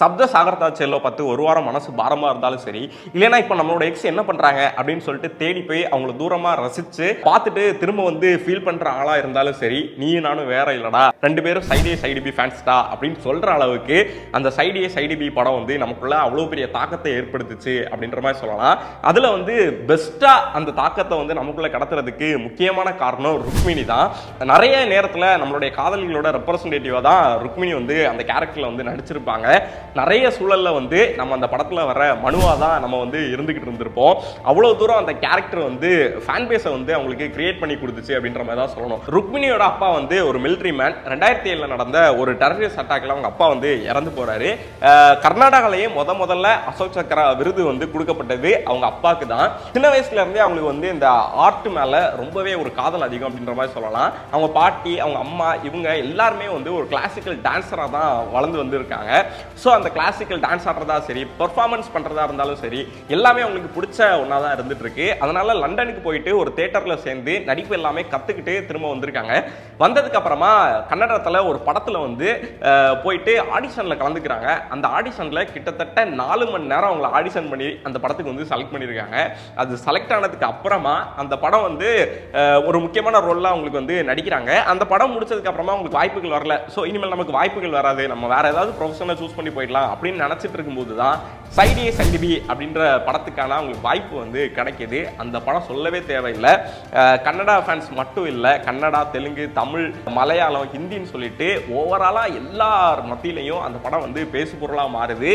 சப்த சாகரதா பார்த்து ஒரு வாரம் மனசு பாரமாக இருந்தாலும் சரி இல்லைன்னா இப்போ நம்மளோட எக்ஸ் என்ன பண்ணுறாங்க அப்படின்னு சொல்லிட்டு தேடி போய் அவங்கள தூரமாக ரசித்து பார்த்துட்டு திரும்ப வந்து ஃபீல் பண்ணுற ஆளாக இருந்தாலும் சரி நீ நானும் வேற இல்லைடா ரெண்டு பேரும் சைடே சைடு பி ஃபேன்ஸ்டா அப்படின்னு சொல்கிற அளவுக்கு அந்த சைடே சைடு பி படம் வந்து நமக்குள்ள அவ்வளோ பெரிய தாக்கத்தை ஏற்படுத்துச்சு அப்படின்ற மாதிரி சொல்லலாம். அதில் வந்து பெஸ்ட்டாக அந்த தாக்கத்தை வந்து நமக்குள்ளே கடத்துறதுக்கு முக்கியமான காரணம் ருக்மிணி தான். நிறைய நேரத்தில் நம்மளுடைய காதலிகளோட ரெப்ரசன்டேட்டிவாக தான் ருக்மிணி வந்து அந்த கேரக்டரில் வந்து நடிச்சிருப்பாங்க. நிறைய சூழலில் வந்து நம்ம அந்த படத்தில் வர மனுவாக தான் நம்ம வந்து இருந்துக்கிட்டு இருந்திருப்போம். அவ்வளோ தூரம் அந்த கேரக்டர் வந்து ஃபேன் பேஸை வந்து அவங்களுக்கு கிரியேட் பண்ணி கொடுத்துச்சு அப்படின்ற மாதிரி தான் சொல்லணும். ருக்மிணியோட அப்பா வந்து ஒரு மிலிட்ரி மேன் ரெண்டாயிரத்தி ஏழில் நடந்த ஒரு டெரரிஸ்ட் அட்டாக்ல அவங்க அப்பா வந்து இறந்து போகிறாரு கர்நாடகாலேயே முத முதல்ல அசோக் சக்கரா விருது வந்து கொடுக்கப்பட்டது அவங்க அப்பாவுக்கு தான். சின்ன வயசுல இருந்தே அவங்களுக்கு வந்து இந்த ஆர்ட் மேலே ரொம்பவே ஒரு காதல் அதிகம் அப்படின்ற மாதிரி சொல்லலாம். அவங்க பாட்டி அவங்க அம்மா இவங்க எல்லாருமே வந்து ஒரு கிளாசிக்கல் டான்ஸராக தான் வளர்ந்து வந்திருக்காங்க. ஸோ ஸோ அந்த கிளாசிக்கல் டான்ஸ் ஆடுறதா சரி பெர்ஃபார்மன்ஸ் பண்ணுறதா இருந்தாலும் சரி எல்லாமே அவங்களுக்கு பிடிச்ச ஒன்றா தான் இருந்துட்டுருக்கு. அதனால் லண்டனுக்கு போயிட்டு ஒரு தேட்டரில் சேர்ந்து நடிப்பு எல்லாமே கற்றுக்கிட்டு திரும்ப வந்திருக்காங்க. வந்ததுக்கப்புறமா கன்னடத்தில் ஒரு படத்தில் வந்து போயிட்டு ஆடிஷனில் கலந்துக்கிறாங்க. அந்த ஆடிஷனில் கிட்டத்தட்ட நாலு மணி நேரம் அவங்கள ஆடிஷன் பண்ணி அந்த படத்துக்கு வந்து செலக்ட் பண்ணியிருக்காங்க. அது செலக்ட் ஆனதுக்கு அப்புறமா அந்த படம் வந்து ஒரு முக்கியமான ரோலில் அவங்களுக்கு வந்து நடிக்கிறாங்க. அந்த படம் முடிச்சதுக்கப்புறமா அவங்களுக்கு வாய்ப்புகள் வரல. ஸோ இனிமேல் நமக்கு வாய்ப்புகள் வராது. நம்ம வேறு ஏதாவது ப்ரொஃபஷனை சூஸ் பண்ணி போயிடலாம் அப்படின்னு நினச்சிட்டு இருக்கும்போது தான் சைடி சைடி பி அப்படின்ற படத்துக்கான அவங்களுக்கு வாய்ப்பு வந்து கிடைக்கிது. அந்த படம் சொல்லவே தேவையில்லை. கன்னடா ஃபேன்ஸ் மட்டும் இல்லை கன்னடா தெலுங்கு தமிழ் மலையாளம் ஹிந்தின்னு சொல்லிட்டு ஓவராலாக எல்லார் மத்தியிலையும் அந்த படம் வந்து பேசு பொருளாக மாறுது.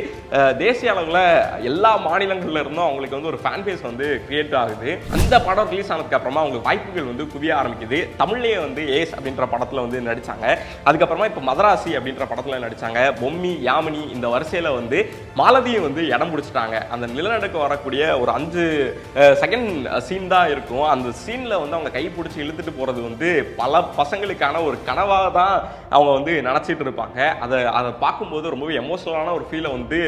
தேசிய அளவில் எல்லா மாநிலங்களில் இருந்தும் அவங்களுக்கு வந்து ஒரு ஃபேன் பேஸ் வந்து கிரியேட் ஆகுது. அந்த படம் ரிலீஸ் ஆனதுக்கு அப்புறமா அவங்களுக்கு வாய்ப்புகள் வந்து குவிய ஆரம்பிக்குது. தமிழ்லேயே வந்து ஏஸ் அப்படின்ற படத்தில் வந்து நடிச்சாங்க. அதுக்கப்புறமா இப்போ மதராசி அப்படின்ற படத்தில் நடிச்சாங்க. பொம்மி யாமினி இந்த வரிசையில் வந்து மாலதியும் வந்து இடம் பிடிச்சிட்டாங்க. அந்த நிலநடுக்கம் வரக்கூடிய ஒரு அஞ்சு செகண்ட் சீன் தான் இருக்கும். அந்த சீனில் வந்து அவங்க கை பிடிச்சி இழுத்துட்டு போகிறது வந்து பல பசங்களுக்கான ஒரு கனவாக தான் அவங்க வந்து நினச்சிட்டு இருப்பாங்க. அதை அதை பார்க்கும்போது ரொம்பவே எமோஷனலான ஒரு ஃபீலை வந்து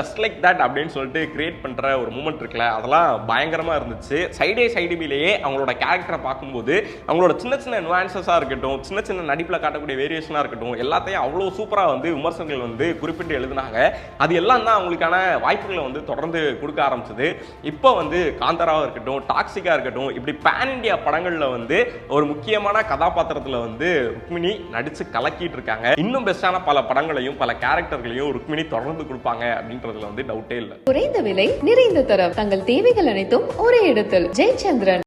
ஜஸ்ட் லைக் தட் அப்படின்னு சொல்லிட்டு கிரியேட் பண்ணுற ஒரு மூமெண்ட் இருக்குல்ல அதெல்லாம் பயங்கரமாக இருந்துச்சு. சைடே சைடு அவங்களோட கேரக்டரை பார்க்கும்போது அவங்களோட சின்ன சின்ன நுவான்சஸாக இருக்கட்டும் சின்ன சின்ன நடிப்பில் காட்டக்கூடிய வேரியேஷனாக இருக்கட்டும் எல்லாத்தையும் அவ்வளோ சூப்பராக வந்து விமர்சனங்கள் வந்து குறிப்பிட்டு குறிப்பிட்டு எழுதினாங்க. அது எல்லாம் தான் அவங்களுக்கான வாய்ப்புகளை வந்து தொடர்ந்து கொடுக்க ஆரம்பிச்சது. இப்போ வந்து காந்தராவாக இருக்கட்டும் டாக்ஸிக்காக இருக்கட்டும் இப்படி பேன் இண்டியா படங்களில் வந்து ஒரு முக்கியமான கதாபாத்திரத்தில் வந்து ருக்மிணி நடித்து கலக்கிட்டு இருக்காங்க. இன்னும் பெஸ்டான பல படங்களையும் பல கேரக்டர்களையும் ருக்மிணி தொடர்ந்து கொடுப்பாங்க அப்படின்றதுல வந்து டவுட்டே இல்லை. குறைந்த விலை நிறைந்த தரம். தங்கள் தேவைகள் அனைத்தும் ஒரே இடத்தில். ஜெயச்சந்திரன்.